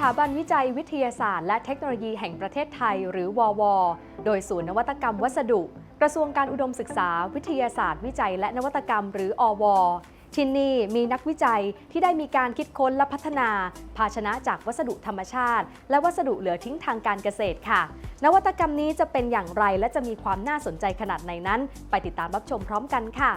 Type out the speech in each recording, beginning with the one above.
ถาบันวิจัยวิทยาศาสตร์และเทคโนโลยีแห่งประเทศไทย หรือวว โดยศูนย์นวัตกรรมวัสดุ กระทรวงการอุดมศึกษา วิทยาศาสตร์ วิจัย และนวัตกรรม หรืออวที่นี่มีนักวิจัยที่ได้มีการคิดค้นและพัฒนา ภาชนะจากวัสดุธรรมชาติ และวัสดุเหลือทิ้งทางการเกษตรค่ะ นวัตกรรมนี้จะเป็นอย่างไรและจะมีความน่าสนใจขนาดไหนนั้น ไปติดตามรับชมพร้อมกันค่ะ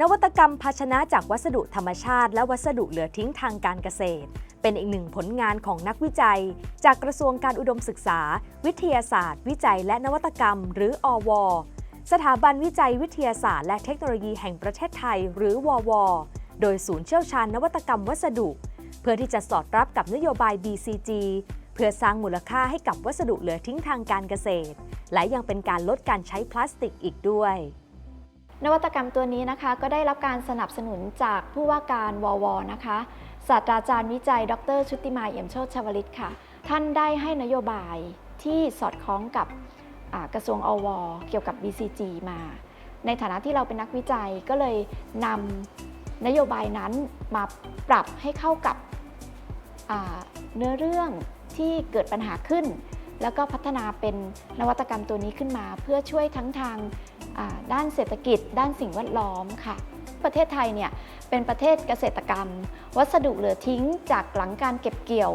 นวัตกรรมภาชนะจากวัสดุธรรมชาติ และวัสดุเหลือทิ้งทางการเกษตร เป็นอีกหนึ่งผลงานของนักวิจัย จากกระทรวงการอุดมศึกษา วิทยาศาสตร์ วิจัย และนวัตกรรม หรืออว สถาบันวิจัยวิทยาศาสตร์ และเทคโนโลยีแห่งประเทศไทย หรือวว โดยศูนย์เชี่ยวชาญนวัตกรรมวัสดุ เพื่อที่จะสอดรับกับนโยบาย BCG เพื่อสร้างมูลค่าให้กับวัสดุเหลือทิ้งทางการเกษตร และยังเป็นการลดการใช้พลาสติกอีกด้วย นวัตกรรมตัวนี้นะคะ ก็ได้รับการสนับสนุนจากผู้ว่าการววนะคะศาสตราจารย์วิจัย ดร ชุติมาเอี่ยมโชติชวลิตค่ะ ท่านได้ให้นโยบายที่สอดคล้องกับกระทรวงอว เกี่ยวกับ BCG มา ในฐานะที่เราเป็นนักวิจัยก็เลยนำนโยบายนั้นมาปรับให้เข้ากับเนื้อเรื่องที่เกิดปัญหาขึ้น แล้วก็พัฒนาเป็นนวัตกรรมตัวนี้ขึ้นมา เพื่อช่วยทั้งทางด้านเศรษฐกิจ ด้านสิ่งแวดล้อมค่ะ ประเทศไทยเนี่ยเป็นประเทศเกษตรกรรม วัสดุเหลือทิ้งจากหลังการเก็บเกี่ยว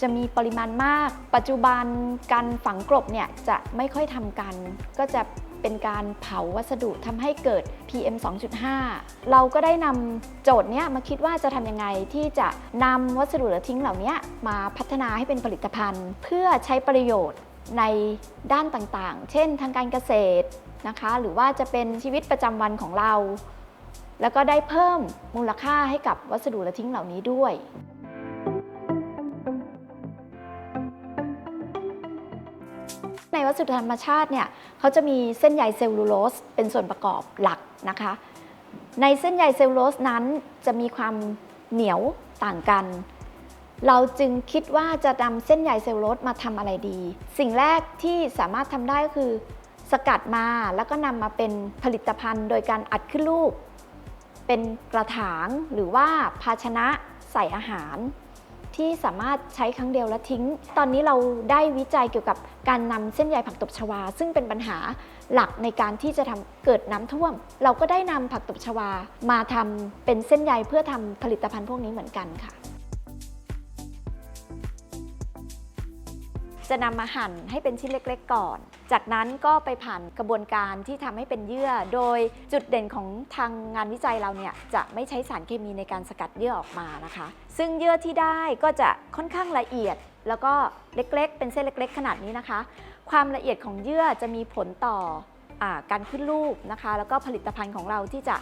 จะมีปริมาณมาก ปัจจุบันการฝังกลบเนี่ยจะไม่ค่อยทำกัน ก็จะ เป็นการเผาวัสดุทำให้เกิด PM 2.5 เราก็ได้นำโจทย์เนี้ยมาคิดว่าจะทำยังไงที่จะนำวัสดุเหลือทิ้งเหล่านี้มาพัฒนาให้เป็นผลิตภัณฑ์ เพื่อใช้ประโยชน์ในด้านต่างๆ เช่นทางการเกษตรนะคะ หรือว่าจะเป็นชีวิตประจำวันของเรา แล้วก็ได้เพิ่มมูลค่าให้กับวัสดุเหลือทิ้งเหล่านี้ด้วย วัสดุธรรมชาติเนี่ยเขาจะมีเส้นใยเซลลูโลสเป็นส่วนประกอบหลักนะคะ ในเส้นใยเซลลูโลสนั้นจะมีความเหนียวต่างกัน เราจึงคิดว่าจะนำเส้นใยเซลลูโลสมาทำอะไรดี สิ่งแรกที่สามารถทำได้ก็คือ สกัดมาแล้วก็นำมาเป็นผลิตภัณฑ์ โดยการอัดขึ้นรูป เป็นกระถางหรือว่าภาชนะใส่อาหาร ที่สามารถใช้ครั้งเดียวแล้วทิ้ง ตอนนี้เราได้วิจัยเกี่ยวกับการนำเส้นใยผักตบชวา ซึ่งเป็นปัญหาหลักในการที่จะทำเกิดน้ำท่วม เราก็ได้นำผักตบชวามาทำเป็นเส้นใยเพื่อทำผลิตภัณฑ์พวกนี้เหมือนกันค่ะ จะนำมาหั่นให้เป็นชิ้นเล็ก ๆ ก่อน จากนั้นก็ไปผ่านกระบวนการที่ทำให้เป็นเยื่อ โดยจุดเด่นของทางงานวิจัยเราเนี่ยจะไม่ใช้สารเคมีในการสกัดเยื่อออกมานะคะ ซึ่งเยื่อที่ได้ก็จะค่อนข้างละเอียด แล้วก็เล็กๆ เป็นเส้นเล็ก ๆ ขนาดนี้นะคะ ความละเอียดของเยื่อจะมีผลต่ออการขึ้นรูปนะคะ แล้วก็ผลิตภัณฑ์ของเราที่จะ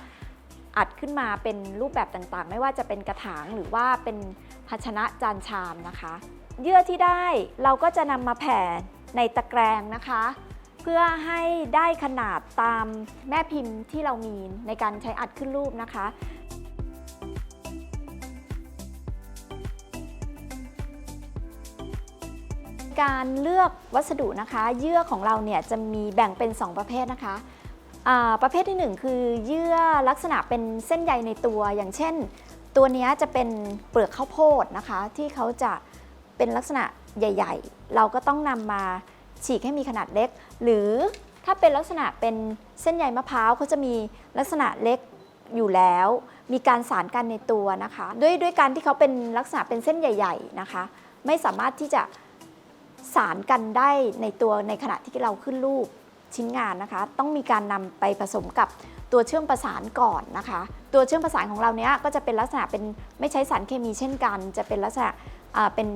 อัดขึ้นมาเป็นรูปแบบต่างๆ ไม่ว่าจะเป็นกระถางหรือว่าเป็นภาชนะจานชามนะคะ เยื่อที่ได้เราก็จะนำมาแผ่ ในตะแกรงนะคะ เพื่อให้ได้ขนาดตามแม่พิมพ์ที่เรามีในการใช้อัดขึ้นรูปนะคะการเลือกวัสดุนะคะ เยื่อของเราเนี่ยจะมีแบ่งเป็น 2 ประเภทนะคะประเภทที่ 1 คือเยื่อลักษณะเป็นเส้นใยในตัวอย่างเช่น ตัวเนี้ยจะเป็นเปลือกข้าวโพดนะคะ ที่เขาจะเป็นลักษณะ ใหญ่ ๆ เราก็ต้องนำมาฉีกให้มีขนาดเล็ก หรือถ้าเป็นลักษณะเป็นเส้นใยมะพร้าวเขาจะมีลักษณะเล็กอยู่แล้ว มีการสารกันในตัวนะคะ ด้วยด้วยการที่เขาเป็นลักษณะเป็นเส้นใหญ่ ๆนะคะ ไม่สามารถที่จะสารกันได้ในตัวในขณะที่เราขึ้นรูปชิ้นงานนะคะ ต้องมีการนำไปผสมกับตัวเชื่อมประสานก่อนนะคะ ตัวเชื่อมประสานของเราเนี้ยก็จะเป็นลักษณะเป็นไม่ใช้สารเคมีเช่นกัน จะเป็นลักษณะเป็น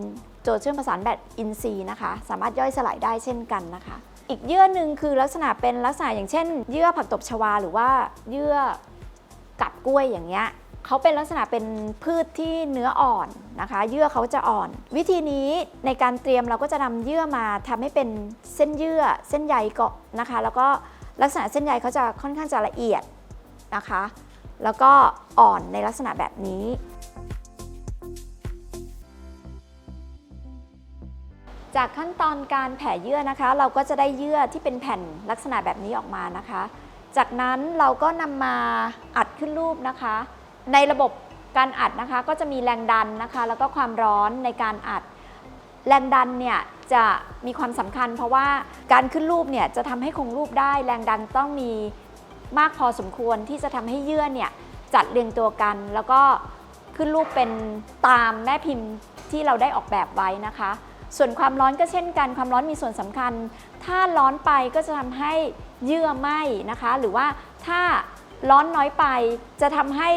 ตัวเชื่อมประสานแบบอินทรีนะคะ สามารถย่อยสลายได้เช่นกันนะคะ อีกเยื่อหนึ่งคือลักษณะเป็นลักษณะอย่างเช่น เยื่อผักตบชวา หรือว่าเยื่อกับกล้วยอย่างเงี้ยเขาเป็นลักษณะเป็นพืชที่เนื้ออ่อนนะคะ เยื่อเขาจะอ่อน วิธีนี้ในการเตรียมเราก็จะนำเยื่อมาทำให้เป็นเส้นเยื่อเส้นใยเกาะนะคะ แล้วก็ลักษณะเส้นใยเขาจะค่อนข้างจะละเอียดนะคะ แล้วก็อ่อนในลักษณะแบบนี้ จากขั้นตอนการแผ่เยื่อนะคะ เราก็จะได้เยื่อที่เป็นแผ่นลักษณะแบบนี้ออกมานะคะ จากนั้นเราก็นำมาอัดขึ้นรูปนะคะ ในระบบการอัดนะคะ ก็จะมีแรงดันนะคะ แล้วก็ความร้อนในการอัด แรงดันเนี่ยจะมีความสำคัญ เพราะว่าการขึ้นรูปเนี่ยจะทำให้คงรูปได้ แรงดันต้องมีมากพอสมควรที่จะทำให้เยื่อเนี่ยจัดเรียงตัวกัน แล้วก็ขึ้นรูปเป็นตามแม่พิมพ์ที่เราได้ออกแบบไว้นะคะ ส่วนความร้อนก็เช่นกัน ความร้อนมีส่วนสำคัญ ถ้าร้อนไปก็จะทำให้เยื่อไหมนะคะ หรือว่าถ้าร้อนน้อยไปจะทำให้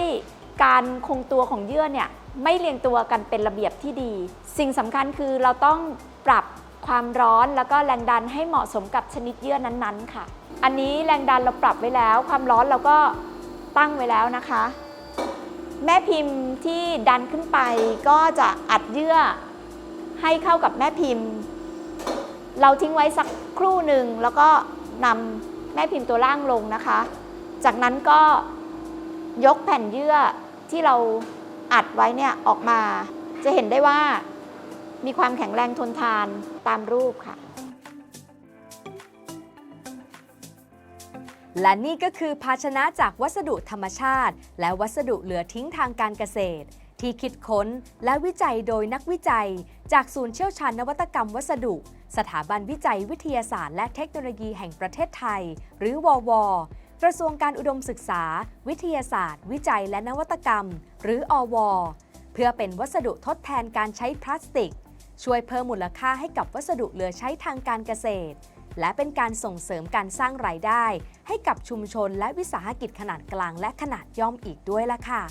การคงตัวของเยื่อเนี่ยไม่เรียงตัวกันเป็นระเบียบที่ดี สิ่งสำคัญคือเราต้องปรับความร้อนแล้วก็แรงดันให้เหมาะสมกับชนิดเยื่อนั้นๆ ค่ะ อันนี้แรงดันเราปรับไว้แล้ว ความร้อนเราก็ตั้งไว้แล้วนะคะ แม่พิมพ์ที่ดันขึ้นไปก็จะอัดเยื่อ ให้เข้ากับแม่พิมพ์ เราทิ้งไว้สักครู่หนึ่งแล้วก็นำแม่พิมพ์ตัวล่างลงนะคะ จากนั้นก็ยกแผ่นเยื่อที่เราอัดไว้เนี่ยออกมา จะเห็นได้ว่ามีความแข็งแรงทนทานตามรูปค่ะ และนี่ก็คือภาชนะจากวัสดุธรรมชาติ และวัสดุเหลือทิ้งทางการเกษตร ที่คิดค้นและวิจัยโดยนักวิจัย จากศูนย์เชี่ยวชาญนวัตกรรมวัสดุ สถาบันวิจัยวิทยาศาสตร์และเทคโนโลยีแห่งประเทศไทย หรือววกระทรวงการอุดมศึกษา วิทยาศาสตร์ วิจัยและนวัตกรรม หรืออว เพื่อเป็นวัสดุทดแทนการใช้พลาสติก ช่วยเพิ่มมูลค่าให้กับวัสดุเหลือใช้ทางการเกษตร และเป็นการส่งเสริมการสร้างรายได้ ให้กับชุมชนและวิสาหกิจขนาดกลางและขนาดย่อมอีกด้วยล่ะค่ะ